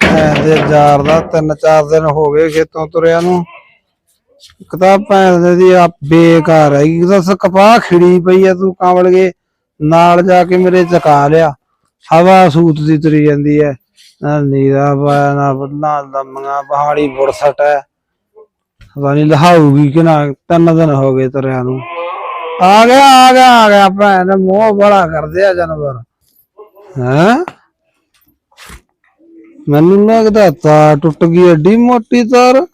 ਭੈਣ ਦੇ ਯਾਰ ਦਾ ਤਿੰਨ ਚਾਰ ਦਿਨ ਹੋ ਗਏ ਖੇਤੋਂ ਤੁਰਿਆ ਨੂੰ। ਇੱਕ ਭੈਣ ਦੇ ਦੀ ਆ ਬੇਕਾਰ ਹੈਗੀ ਇੱਕ ਕਪਾਹ ਖਿੜੀ ਪਈ ਆ ਤੂੰ ਕਾਂਵਲ ਗਏ ਨਾਲ ਜਾ ਕੇ ਮੇਰੇ ਚਕਾ ਲਿਆ। ਹਵਾ ਸੂਤ ਦੀ ਤਰੀ ਜਾਂਦੀ ਹੈ ਨਾ ਨੀਰਾ ਪਾਇਆ, ਨਾ ਨਾ ਲੰਮੀਆਂ ਪਹਾੜੀ ਬੁਰਸਟ ਹੈ ਪਤਾ ਨਹੀਂ ਲਹਾਊਗੀ ਕਿ ਨਾ, ਤਿੰਨ ਦਿਨ ਹੋ ਗਏ ਤੁਰਿਆ ਨੂੰ। ਆ ਗਿਆ ਆ ਗਿਆ ਆ ਗਿਆ, ਭੈਣ ਮੋਹ ਬੜਾ ਕਰਦੇ ਆ ਜਾਨਵਰ। ਹੈਂ? ਮੈਨੂੰ ਲੱਗਦਾ ਤਾਰ ਟੁੱਟ ਗਈ ਏਡੀ ਮੋਟੀ ਤਾਰ।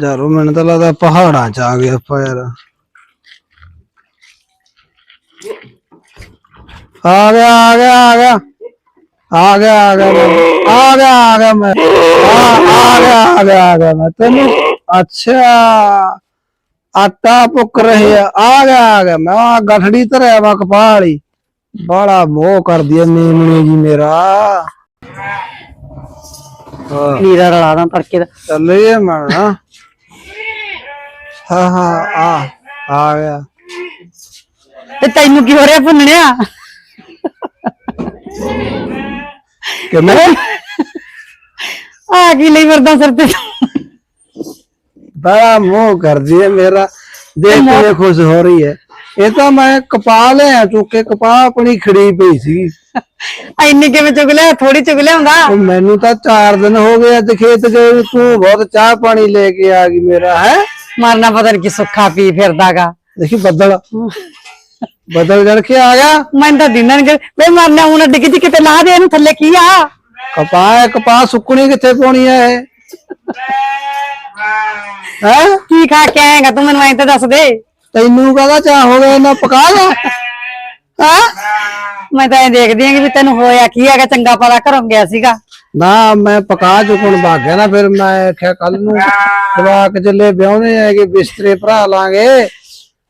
ਜਾਰੋ ਮੈਨੂੰ ਤਾਂ ਲੱਗਦਾ ਪਹਾੜਾਂ ਚ ਆ ਗਿਆ ਆਪਾਂ ਯਾਰ। ਆ ਗਿਆ ਆ ਗਿਆ ਆ ਗਿਆ। ਆ ਗਿਆ ਆ ਗਿਆ ਮੈਂ। ਆ ਗਿਆ ਆ ਗਿਆ ਮੈਂ। ਆ ਗਿਆ ਆ ਗਿਆ ਆ ਗਿਆ ਮੈਂ। ਤੈਨੂੰ ਅੱਛਾ। ਆਟਾ ਪੁੱਕ ਰਹੇ ਆ। ਆ ਗਿਆ ਆ ਗਿਆ ਮੈਂ। ਆ ਗਠੜੀ ਧਰਿਆ ਵਾ ਕਪਾਹ ਵਾਲੀ। ਬੜਾ ਮੋਹ ਕਰਦੀ ਐ ਮੇਮਣੇ ਜੀ ਮੇਰਾ। ਹਾਂ। ਨੀਰਾ ਰਲਾ ਦਾਂ ਤੜਕੇ ਦਾ। ਚੱਲੇ ਮੈਂ ਨਾ। ਹਾਂ ਹਾਂ ਆ ਆ ਗਿਆ। ਤੇ ਤੈਨੂੰ ਕੀ ਹੋ ਰਿਹਾ ਭੁੰਨਣਿਆ? ਕਿਵੇਂ ਆ ਕੀ ਲਈ ਵਰਦਾ ਸਿਰ ਤੇ? ਬੜਾ ਮੋਹ ਕਰਦੀ ਹੈ ਮੇਰਾ। ਦੇਖ ਕੇ ਖੁਸ਼ ਹੋ ਰਹੀ ਹੈ ਇਹ ਤਾਂ ਮੈਂ ਕਪਾਹ ਲਿਆ ਚੁੱਕ ਕੇ ਕਪਾਹ ਆਪਣੀ ਖੜੀ ਪਈ ਸੀ। ਇੰਨੇ ਕਿਵੇਂ ਚੁਗ ਲਿਆ? ਥੋੜੀ ਚੁਗ ਲਿਆਉਂਦਾ ਉਹ ਮੈਨੂੰ ਤਾਂ 4 ਦਿਨ ਹੋ ਗਏ ਅੱਜ ਖੇਤ ਗਏ ਨੂੰ, ਤੂੰ ਬਹੁਤ ਚਾਹ ਪਾਣੀ ਲੈ ਕੇ ਆ ਗਈ ਮੇਰਾ ਹੈ? ਮਰਨਾ ਪਤਾ ਨਹੀਂ ਕਿ ਸੁੱਖਾ ਪੀ ਫਿਰਦਾਗਾ। ਦੇਖੀ ਬੱਦਲ। ਬੱਦਲ ਜੜ ਕੇ ਆ ਗਿਆ। ਮੈਂ ਤਾਂ ਦਿਨਾਂ ਨੇ ਵੇ ਮਰਨਾ ਹੁਣ ਡਿੱਗ ਜੀ ਕਿਤੇ ਲਾ ਦੇ ਇਹਨੂੰ ਥੱਲੇ ਕੀ ਆ? ਕਪਾਹ ਹੈ, ਕਪਾਹ ਸੁੱਕਣੀ ਕਿੱਥੇ ਪਾਉਣੀ ਹੈ ਇਹ? ਹੈ? ਕੀ ਖਾ ਕੇ ਆਏਗਾ ਤੂੰ ਮੈਨੂੰ ਐਂ ਤਾਂ ਦੱਸ ਦੇ। ਤੈਨੂੰ ਕਹਦਾ ਚਾਹ ਹੋ ਗਿਆ ਨਾ ਪਕਾ ਲਿਆ ਹਾਂ? ਮੈਂ ਤਾਂ ਇਹ ਦੇਖਦੀ ਆਂ ਕਿ ਵੀ ਤੈਨੂੰ ਹੋਇਆ ਕੀ ਹੈਗਾ ਚੰਗਾ ਪਤਾ ਘਰੋਂ ਗਿਆ ਸੀਗਾ। ਨਾ ਮੈਂ ਪਕਾ ਚੁੱਕਣ ਭਾਗ ਗਿਆ ਨਾ ਫਿਰ ਮੈਂ ਆਖਿਆ ਕੱਲ ਨੂੰ ਜਵਾਕ ਚੱਲੇ ਵਿਆਹਣੇ ਆਏਗੇ ਬਿਸਤਰੇ ਭਰਾ ਲਾਂਗੇ।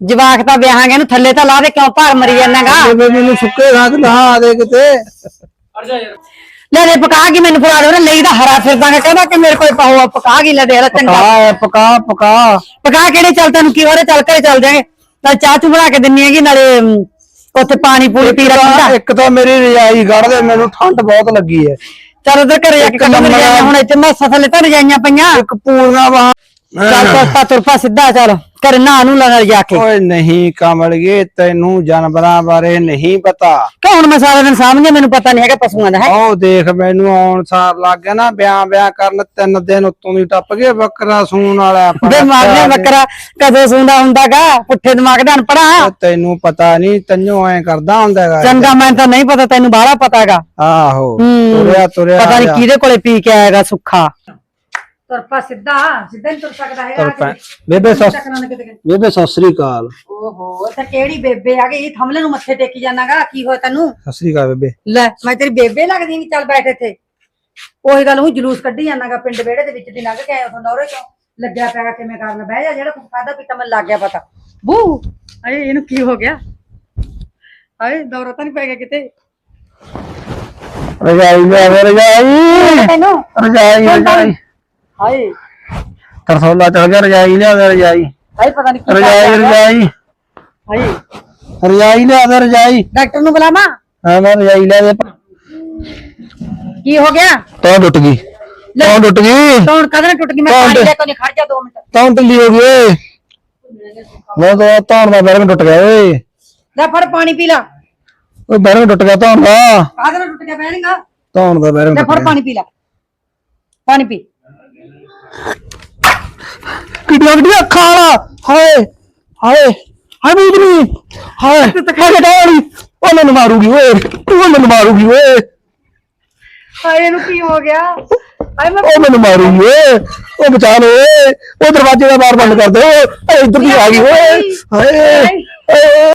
ਜਵਾਕ ਤਾਂ ਵਿਆਹਾਂਗੇ ਇਹਨੂੰ ਥੱਲੇ ਤਾਂ ਲਾ ਦੇ ਕਿਉਂ ਭਾਰ ਮਰੀ ਜਾਂਦਾਗਾ? ਜਿਵੇਂ ਮੈਨੂੰ ਸੁੱਕੇ ਤੇ ਨਹਾ ਦੇ ਕਿਤੇ। ਲੈ ਦੇ ਪਕਾ ਕੇ ਮੈਨੂੰ ਫੜਾ ਦੇ ਲਈ ਦਾ ਹਰਾ ਫਿਰਦਾਗਾ ਕਹਿੰਦਾ ਕਿ ਮੇਰੇ ਕੋਲ ਪਾਹੋ ਪਕਾ ਗਈ ਲੈ ਦੇ ਲੈ ਚੰਗਾ। ਪਕਾ ਪਕਾ ਪਕਾ। ਪਕਾ ਕਿਹੜੇ ਚੱਲ ਤੈਨੂੰ ਕੀ ਹੋ ਰਿਹਾ ਚੱਲ ਘਰੇ ਚੱਲ ਜਾਗੇ ਨਾਲ ਚਾਹ ਚੂ ਬਣਾ ਕੇ ਦਿੰਨੀ ਹੈਗੀ ਨਾਲੇ ਉੱਥੇ ਪਾਣੀ ਪੂਰੀ ਪੀ ਰੱਖਦਾ ਇੱਕ ਤਾਂ ਮੇਰੀ ਰਜਾਈ ਕੱਢ ਦੇ ਮੈਨੂੰ ਠੰਡ ਬਹੁਤ ਲੱਗੀ ਹੈ ਚੱਲ ਉਧਰ ਘਰੇ ਕੇ ਇੱਕ ਨੰਬਰ ਹੁਣ ਇੱਥੇ ਮੈਂ ਸਫਲ ਤਾਂ ਰਜਾਈਆਂ ਪਈਆਂ। ਇੱਕ ਪੂਰਨਾ ਵਾਹ ਚੱਲ ਤੁਰਪਾ ਸਿੱਧਾ ਚੱਲ। ਕਰ ਨਾ ਨੂੰ ਲੰਗਰ ਜਾ ਕੇ। ਓਏ ਨਹੀਂ ਕਮਲਗੇ ਤੈਨੂੰ ਜਾਨਵਰਾਂ ਬਾਰੇ ਨਹੀਂ ਪਤਾ। ਕੌਣ ਮੈਂ ਸਾਰਾ ਦਿਨ ਸਾਹਮਣੇ ਮੈਨੂੰ ਪਤਾ ਨਹੀਂ ਹੈਗਾ ਪਸ਼ੂਆਂ ਦਾ ਹੈ? ਉਹ ਦੇਖ ਮੈਨੂੰ ਆਉਣ ਸਾਰ ਲੱਗ ਗਿਆ ਨਾ ਬਿਆਂ ਬਿਆਂ ਕਰਨ ਤਿੰਨ ਦਿਨ ਉੱਤੋਂ ਦੀ ਟੱਪ ਗਏ ਬੱਕਰਾ ਸੂਣ ਵਾਲਾ ਆਪਣਾ ਬੇ ਮਾਰਨੇ ਬੱਕਰਾ ਕਦੋਂ ਸੁੰਦਾ ਹੁੰਦਾਗਾ? ਪੁੱਠੇ ਦਿਮਾਗ ਦਾ ਅਨਪੜਾ ਉਹ ਤੈਨੂੰ ਪਤਾ ਨਹੀਂ ਤੈਨੂੰ ਐ ਕਰਦਾ ਹੁੰਦਾ ਹੈਗਾ। ਚੰਗਾ ਮੈਂ ਤਾਂ ਨਹੀਂ ਪਤਾ ਤੈਨੂੰ ਬਾਹਲਾ ਪਤਾਗਾ। ਆਹੋ। ਤੁਰਿਆ ਤੁਰਿਆ ਪਤਾ ਨਹੀਂ। ਕਿਹਦੇ ਕੋਲੇ ਪੀ ਕੇ ਆਏਗਾ ਸੁੱਖਾ। ਤੁਰਪਾ ਸਿੱਧਾ ਸਿੱਧਾ ਨਹੀਂ ਤੁਰ ਸਕਦਾ ਤੁਰ ਹੈਗਾ ਪੈ ਬੇਬੇ ਸਸ ਬੇਬੇ ਸਤਿ ਸ੍ਰੀ ਅਕਾਲ। ਓਹੋ ਤੇ ਕਿਹੜੀ ਬੇਬੇ ਆ ਗਈ? ਥਮਲੇ ਨੂੰ ਮੱਥੇ ਟੇਕੀ ਜਾਣਾਗਾ ਕੀ ਹੋਇਆ ਤੈਨੂੰ? ਸਤਿ ਸ੍ਰੀ ਅਕਾਲ ਬੇਬੇ। ਲੈ ਮੈਂ ਤੇਰੀ ਬੇਬੇ ਲੱਗਦੀ ਨਹੀਂ ਚੱਲ ਬੈਠ ਇੱਥੇ। ਉਹੀ ਗੱਲ ਉਹ ਜਲੂਸ ਕੱਢੀ ਜਾਣਾਗਾ ਪਿੰਡ ਵਿਹੜੇ ਦੇ ਵਿੱਚ ਦੀ ਲੰਘ ਕੇ ਆਇਆ ਉਥੋਂ ਨੌਰੇ ਚੋਂ। ਲੱਗਿਆ ਪਿਆ ਕਿਵੇਂ ਕਰਨ ਬਹਿ ਜਾ ਜਿਹੜਾ ਕੁਝ ਖਾਦਾ ਪੀਤਾ ਮੈਨੂੰ ਲੱਗ ਗਿਆ ਪਤਾ। ਬੂ! ਅਰੇ ਇਹਨੂੰ ਕੀ ਹੋ ਗਿਆ? ਹਾਏ ਦੌਰਾ ਤਾਂ ਨਹੀਂ ਪੈ ਗਿਆ ਕਿਤੇ। ਰਜਾਈ ਲੈ ਰਜਾਈ। ਤੈਨੂੰ ਰਜਾਈ ਰਜਾਈ। ਹਾਏ। ਤਰਸੋਲਾ ਚਲ ਗਿਆ ਰਜਾਈ ਲਿਆ ਦੇ ਰਜਾਈ। ਹਾਏ ਪਤਾ ਨਹੀਂ ਕੀ ਰਜਾਈ ਕਰ ਲਿਆ। ਰਜਾਈ। ਹਾਏ। ਰਜਾਈ ਲਿਆ ਦੇ ਰਜਾਈ। ਡਾਕਟਰ ਨੂੰ ਬੁਲਾਵਾ? ਹਾਂ ਮੈਂ ਰਜਾਈ ਲੈ ਦੇ। ਕੀ ਹੋ ਗਿਆ? ਤਾਂ ਟੁੱਟ ਗਈ। ਤਾਂ ਟੁੱਟ ਗਈ। ਕੌਣ ਕਦੋਂ ਟੁੱਟ ਗਈ? ਮੈਂ ਕੌਣ ਪਾਣੀ ਲੈ ਕੇ ਨਹੀਂ ਖੜ ਜਾ 2 ਮਿੰਟ। ਤਾਂ ਢਿੱਲੀ ਹੋ ਗਈ ਓਏ। ਮੈਂ ਤਾਂ ਧੌਣ ਦਾ ਬੈਰੰਗ ਟੁੱਟ ਗਿਆ ਓਏ। ਲੈ ਫੜ ਪਾਣੀ ਪੀ ਲਾ। ਓਏ ਬੈਰੰਗ ਟੁੱਟ ਗਿਆ ਧੌਣ ਦਾ। ਕਾਹਦੇ ਨਾਲ ਟੁੱਟ ਗਿਆ ਬਹਿਣਗਾ ਧੌਣ ਦਾ ਬੈਰੰਗ ਲੈ ਟੁੱਟ ਫੜ ਗਿਆ। ਪਾਣੀ ਪੀ ਲਾ। ਪਾਣੀ ਪੀ। ਕਿੱਡੀਆਂ ਕਿੱਡੀਆਂ ਅੱਖਾਂ ਵਾਲਾ? ਹਾਏ ਹਾਏ ਹਾਏ ਬੂਦਰੀ ਹਾਏ ਹਾਏ ਡਾੜੀ ਉਹ ਮੈਨੂੰ ਮਾਰੂਗੀ ਓਏ ਉਹ ਮੈਨੂੰ ਮਾਰੂਗੀ ਓਏ। ਹਾਏ ਇਹਨੂੰ ਕੀ ਹੋ ਗਿਆ? ਹਾਏ ਮੈਂ ਉਹ ਮੈਨੂੰ ਮਾਰੂਗੀ ਓਏ। ਉਹ ਬਚਾ ਲੋ ਓਏ। ਉਹ ਦਰਵਾਜ਼ੇ ਦਾ ਬਾਰ ਬੰਦ ਕਰ ਦੇ ਓਏ। ਇੱਧਰ ਦੀ ਆ ਗਈ ਓਏ। ਹਾਏ। ਹਾਏ।